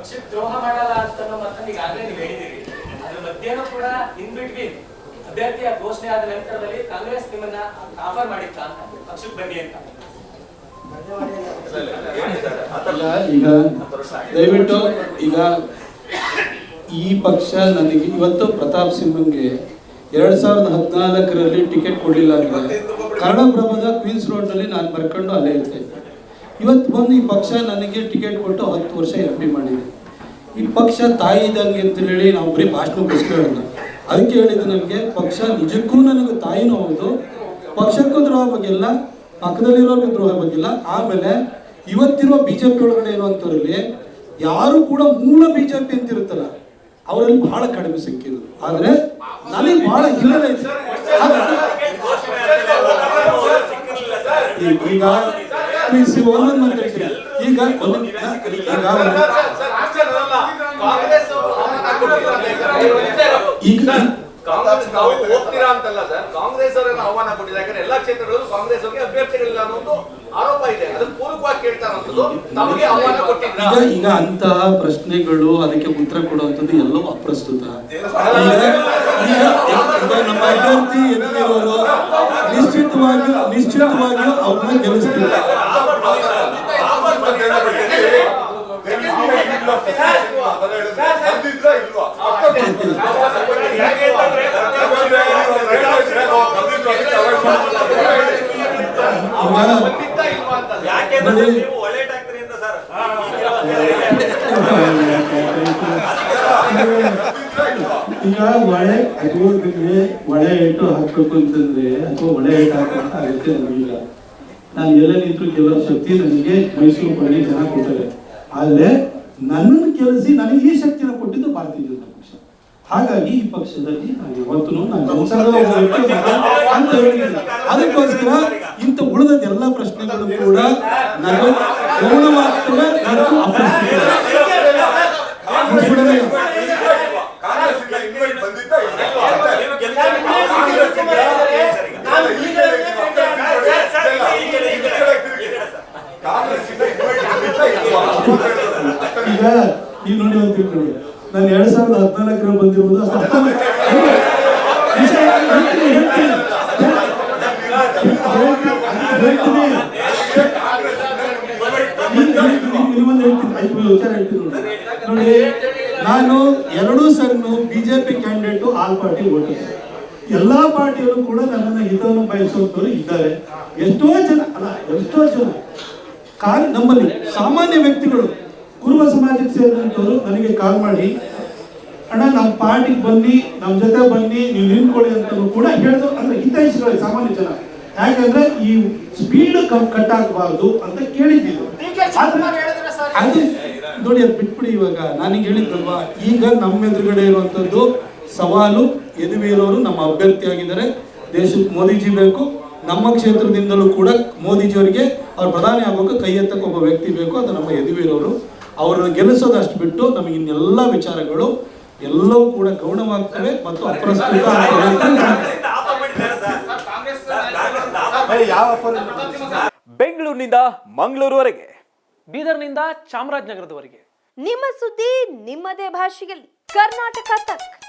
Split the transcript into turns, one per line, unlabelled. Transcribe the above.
ಪಕ್ಷಕ್ಕೆ ದ್ರೋಹ ಮಾಡಲ್ಲ ಅಂತ ಮಾತನ್ನ ಈಗಾಗಲೇ ನೀವು ಹೇಳಿದಿರಿ ಅದ್ರ ಮಧ್ಯನೂ ಕೂಡ ಇನ್ ಬಿಟ್ವೀನ್ ಅಭ್ಯರ್ಥಿಯ ಘೋಷಣೆ ಆದ ನಂತರದಲ್ಲಿ ಕಾಂಗ್ರೆಸ್ ನಿಮ್ಮನ್ನ ಆಫರ್ ಮಾಡಿತ್ತ? ಅಂತ ಪಕ್ಷಕ್ಕೆ ಬನ್ನಿ ಅಂತ.
ಈಗ ದಯವಿಟ್ಟು ಈಗ ಈ ಪಕ್ಷ ನನಗೆ ಇವತ್ತು ಪ್ರತಾಪ್ ಸಿಂಹಂಗೆ ಎರಡ್ ಸಾವಿರದ ಹದಿನಾಲ್ಕರಲ್ಲಿ ಟಿಕೆಟ್ ಕೊಡಲಿಲ್ಲ ಅಂದ್ರೆ ಕನ್ನಡಪ್ರಭದ ಕ್ವೀನ್ಸ್ ರೋಡ್ನಲ್ಲಿ ನಾನು ಬರ್ಕೊಂಡು ಅಲ್ಲೇ ಇರ್ತಾ ಇದ್ದೆ ಇವತ್ತು ಬಂದು ಈ ಪಕ್ಷ ನನಗೆ ಟಿಕೆಟ್ ಕೊಟ್ಟು ಹತ್ತು ವರ್ಷ ಎಂ ಪಿ ಮಾಡಿದೆ. ಈ ಪಕ್ಷ ತಾಯಿ ಇದ್ದಂಗೆ ಅಂತ ಹೇಳಿ ನಾವು ಬರೀ ಭಾಷಣ ಬಿಸ್ಕೊಳ್ಳೋಣ ಅದಕ್ಕೆ ಹೇಳಿದ್ದು ನನಗೆ ಪಕ್ಷ ನಿಜಕ್ಕೂ ನನಗೆ ತಾಯಿನೂ ಹೌದು. ಪಕ್ಷಕ್ಕೂ ದ್ರೋಹ ಬಗ್ಗೆಲ್ಲ ಪಕ್ಕದಲ್ಲಿರೋರ್ಗೆ ದ್ರೋಹ ಬಗ್ಗಿಲ್ಲ. ಆಮೇಲೆ ಇವತ್ತಿರುವ ಪಿ ಒಳಗಡೆ ಇರುವಂಥವ್ರಲ್ಲಿ ಯಾರು ಕೂಡ ಮೂಲ ಬಿ ಬಿಜೆಪಿ ಅಂತ ಇರುತ್ತಲ್ಲ ಅವರಲ್ಲಿ ಬಹಳ ಕಡಿಮೆ ಸಿಕ್ಕಿದ್ರು ಆದ್ರೆ ನನಗೆ ಬಹಳ ಹಿನ್ನೆಲೆ ಈಗ please ಒಂದೊಂದು ಮಾತು ಹೇಳ್ತೀನಿ. ಈಗ ಒಂದು- ಈಗ
ಕಾಂಗ್ರೆಸ್ ನಾವು ಹೋಗ್ತೀರಾ ಅಂತಲ್ಲ ಸರ್? ಕಾಂಗ್ರೆಸ್ ಅವರನ್ನ ಆಹ್ವಾನ ಕೊಟ್ಟಿದ್ದಾರೆ ಯಾಕಂದ್ರೆ ಎಲ್ಲಾ ಕ್ಷೇತ್ರಗಳಲ್ಲೂ ಕಾಂಗ್ರೆಸ್ ಅವರಿಗೆ ಅಭ್ಯರ್ಥಿಗಳಿಲ್ಲ ಅನ್ನೋ ಒಂದು ಆರೋಪ ಇದೆ. ಅದನ್ನ ಪೂರಕವಾಗಿ ಕೇಳ್ತಾ ಇರೋದು ನಮಗೆ ಆಹ್ವಾನ ಕೊಟ್ಟಿದ್ರ
ಈಗ ಈಗ ಅಂತಹ ಪ್ರಶ್ನೆಗಳು ಅದಕ್ಕೆ ಉತ್ತರ ಕೊಡುವಂತದ್ದು ಎಲ್ಲವೂ ಅಪ್ರಸ್ತುತ. ನಮ್ಮ ಅಭ್ಯರ್ಥಿ ಎದುರಿರೋರು ನಿಶ್ಚಿತವಾಗಿ ನಿಶ್ಚಿತವಾಗಿಯೂ ಅವ್ರನ್ನ ಗೆಲ್ಲಿಸ್ತಿಲ್ಲ. ಈಗ ಒಳೆ ಅಗೋದಿಗೆ ಒಳೆ ಇಟ್ಟು ಹಾಕಬೇಕು ಅಂತಂದ್ರೆ ಅಥವಾ ಒಳೆ ಇಟ್ಟು ಹಾಕುವಂತ ಅಗತ್ಯ ನಮಗಿಲ್ಲ. ನಾನು ಎಲ್ಲೇ ನಿಂತು ಕೆಲವು ಶಕ್ತಿ ನನಗೆ ಮೈಸೂರು ಪಳ್ಳಿ ಜನ ಕೊಟ್ಟರೆ. ಆದ್ರೆ ನನ್ನನ್ನು ಕೆಲಸಿ ನನಗೆ ಈ ಶಕ್ತಿನ ಕೊಟ್ಟಿದ್ದು ಭಾರತೀಯ ಜನತಾ ಪಕ್ಷ. ಹಾಗಾಗಿ ಈ ಪಕ್ಷದಲ್ಲಿ ನಾನು ಯಾವತ್ತೂ ನಾನು ಅಂತ ಹೇಳಿದ್ದೀನಿ. ಅದಕ್ಕೋಸ್ಕರ ಇಂಥ ಉಳಿದ ಎಲ್ಲ ಪ್ರಶ್ನೆಗಳು ಕೂಡ ನಾನು ಗೌರವಾಗ್ತವೆ ಮತ್ತು ಅಪ್ರಸ್ತುತ. ಮುಗಿಸ್ಬಿಡೋಣ.
ನೀವು ಗೆಲ್ತೀರಿ.
ಈಗ ಈಗ ನೋಡಿ ಅಂತ ತಿಳ್ಕೊಳ್ಳಿ ನಾನು. ಎರಡ್ ಸಾವಿರದ ಹದಿನಾಲ್ಕರಲ್ಲಿ ಐದು ವಿಚಾರ ಹೇಳ್ತೀನಿ ನೋಡಿ. ನಾನು ಎರಡೂ ಸಣ್ಣ BJP candidate all party voter ಎಲ್ಲಾ ಪಾರ್ಟಿಯವರು ಕೂಡ ನನ್ನನ್ನು ಹಿತವನ್ನು ಬಯಸುವಂತವರು ಇದ್ದಾರೆ. ಎಷ್ಟೋ ಜನ, ಅಲ್ಲ, ಎಷ್ಟೋ ಜನ. ಕಾರ್ ನಮ್ಮಲ್ಲಿ ಸಾಮಾನ್ಯ ವ್ಯಕ್ತಿಗಳು ಕುರುಬ ಸಮಾಜಕ್ಕೆ ಸೇರಿದಂಥವ್ರು ನನಗೆ ಕಾಲ್ ಮಾಡಿ, ಅಣ್ಣ ನಮ್ಮ ಪಾರ್ಟಿಗೆ ಬನ್ನಿ ನಮ್ಮ ಜೊತೆ ಬನ್ನಿ, ನೀವು ನಿಂತ್ಕೊಳ್ಳಿ ಅಂತಲೂ ಕೂಡ ಹೇಳಿದ್ರು ಅಂದ್ರೆ ಹಿತೈಷಿಗಳು ಸಾಮಾನ್ಯ ಜನ. ಯಾಕಂದ್ರೆ ಈ ಸ್ಪೀಡ್ ಕಟ್ ಆಗಬಾರ್ದು ಅಂತ ಕೇಳಿದ್ದೀವಿ ಅದು ನೋಡಿ, ಅದು ಬಿಟ್ಬಿಡಿ ಇವಾಗ. ನಾನೀಗ ಹೇಳಿದ್ರಲ್ವಾ ಈಗ ನಮ್ಮ ಎದುರುಗಡೆ ಇರುವಂತದ್ದು ಸವಾಲು, ಎದುವೆ ಇರೋರು ನಮ್ಮ ಅಭ್ಯರ್ಥಿ ಆಗಿದ್ದಾರೆ. ದೇಶಕ್ಕೆ ಮೋದಿಜಿ ಬೇಕು. ನಮ್ಮ ಕ್ಷೇತ್ರದಿಂದಲೂ ಕೂಡ ಮೋದಿಜಿಯವರಿಗೆ ಅವ್ರು ಪ್ರಧಾನಿ ಆಗೋಕೆ ಕೈ ಎತ್ತಕ್ಕೆ ಒಬ್ಬ ವ್ಯಕ್ತಿ ಬೇಕು. ಅದು ನಮ್ಮ ಎದುವೆ ಇರೋರು. ಅವ್ರನ್ನ ಗೆಲ್ಲಿಸೋದಷ್ಟು ಬಿಟ್ಟು ನಮಗೆ ಇನ್ನೆಲ್ಲ ವಿಚಾರಗಳು ಎಲ್ಲವೂ ಕೂಡ ಗೌಣವಾಗ್ತವೆ ಮತ್ತು ಅಪ್ರಸ್ತುತ
ಬೆಂಗಳೂರಿನಿಂದ ಮಂಗಳೂರುವರೆಗೆ.
ಬೀದರ್ನಿಂದ ಚಾಮರಾಜನಗರದವರೆಗೆ.
ನಿಮ್ಮ ಸುದ್ದಿ ನಿಮ್ಮದೇ ಭಾಷೆಯಲ್ಲಿ. ಕರ್ನಾಟಕ ತಕ್.